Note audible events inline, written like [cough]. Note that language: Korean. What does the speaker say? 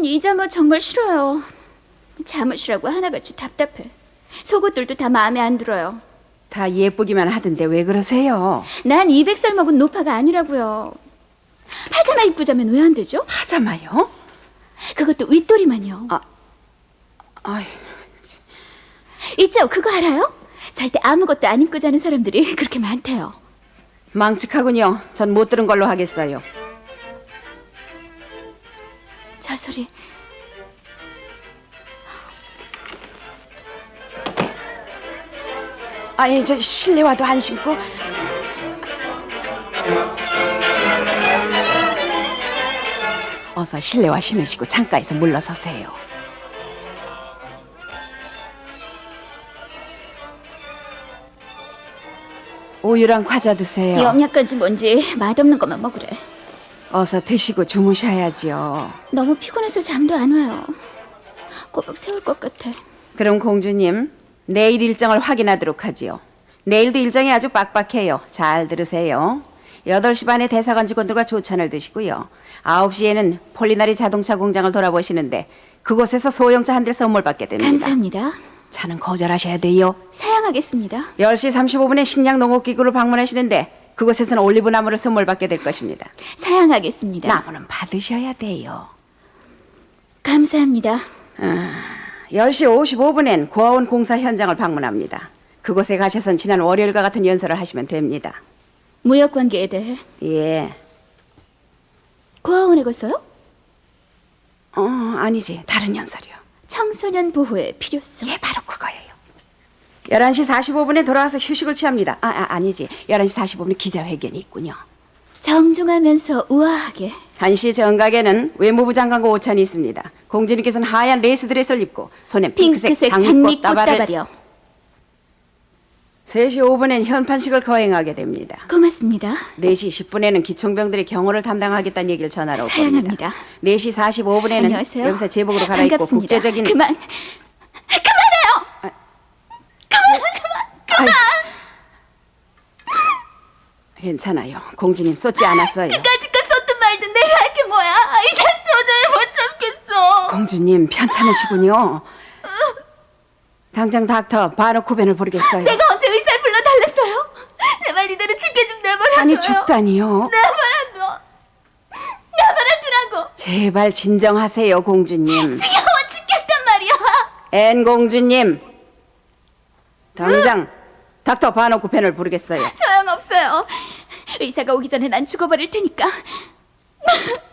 난 이 잠옷 정말 싫어요. 잠옷이라고 하나같이 답답해. 속옷들도 다 마음에 안 들어요. 다 예쁘기만 하던데 왜 그러세요? 난 200살 먹은 노파가 아니라고요. 파자마 입고 자면 왜 안 되죠? 파자마요? 그것도 윗도리만요. 아, 아이, 있죠? 그거 알아요? 잘 때 아무것도 안 입고 자는 사람들이 그렇게 많대요. 망측하군요. 전 못 들은 걸로 하겠어요. 저 소리 아니, 저 실내화도 안 신고 어서 실내화 신으시고 창가에서 물러서세요. 우유랑 과자 드세요. 영약간지 뭔지 맛없는 것만 먹으래. 어서 드시고 주무셔야지요. 너무 피곤해서 잠도 안 와요. 꼬박 세울 것 같아. 그럼 공주님, 내일 일정을 확인하도록 하지요. 내일도 일정이 아주 빡빡해요. 잘 들으세요. 8시 반에 대사관 직원들과 조찬을 드시고요. 9시에는 폴리나리 자동차 공장을 돌아보시는데 그곳에서 소형차 한 대 선물 받게 됩니다. 감사합니다. 차는 거절하셔야 돼요. 사양하겠습니다. 10시 35분에 식량 농업기구를 방문하시는데 그곳에서는 올리브 나무를 선물 받게 될 것입니다. 사양하겠습니다. 나무는 받으셔야 돼요. 감사합니다. 10시 55분엔 고아원 공사 현장을 방문합니다. 그곳에 가셔선 지난 월요일과 같은 연설을 하시면 됩니다. 무역 관계에 대해 예. 고아원에 가서요? 어, 아니지. 다른 연설이요. 청소년 보호의 필요성. 예, 바로. 11시 45분에 돌아와서 휴식을 취합니다. 아, 아 아니지. 11시 45분에 기자회견이 있군요. 정중하면서 우아하게 1시 정각에는 외무부 장관과 오찬이 있습니다. 공주님께서는 하얀 레이스 드레스를 입고 손엔 핑크색, 핑크색 장미꽃 장미꽃 다발을 다발이요. 3시 5분엔 현판식을 거행하게 됩니다. 고맙습니다. 4시 10분에는 기총병들이 경호를 담당하겠다는 얘기를 전하러 올 사양합니다. 겁니다. 4시 45분에는 안녕하세요. 여기서 제복으로 갈아입고 반갑습니다. 국제적인 그만. 괜찮아요. 공주님 쏟지 않았어요. 까짓거 썼든 말든 내가 할 게 뭐야? 이젠 도저히 못 참겠어. 공주님 편찮으시군요. 당장 닥터 바르코벤을 부르겠어요. 내가 언제 의사를 불러 달랬어요? 제발 이대로 죽게 좀 내버려둬요. 아니 죽다니요. 내버려둬. 내버려두라고. 제발 진정하세요, 공주님. 지겨워 죽겠단 말이야. 앤 공주님. 당장 닥터 바노크 펜을 부르겠어요. 소용없어요. 의사가 오기 전에 난 죽어버릴 테니까. [laughs]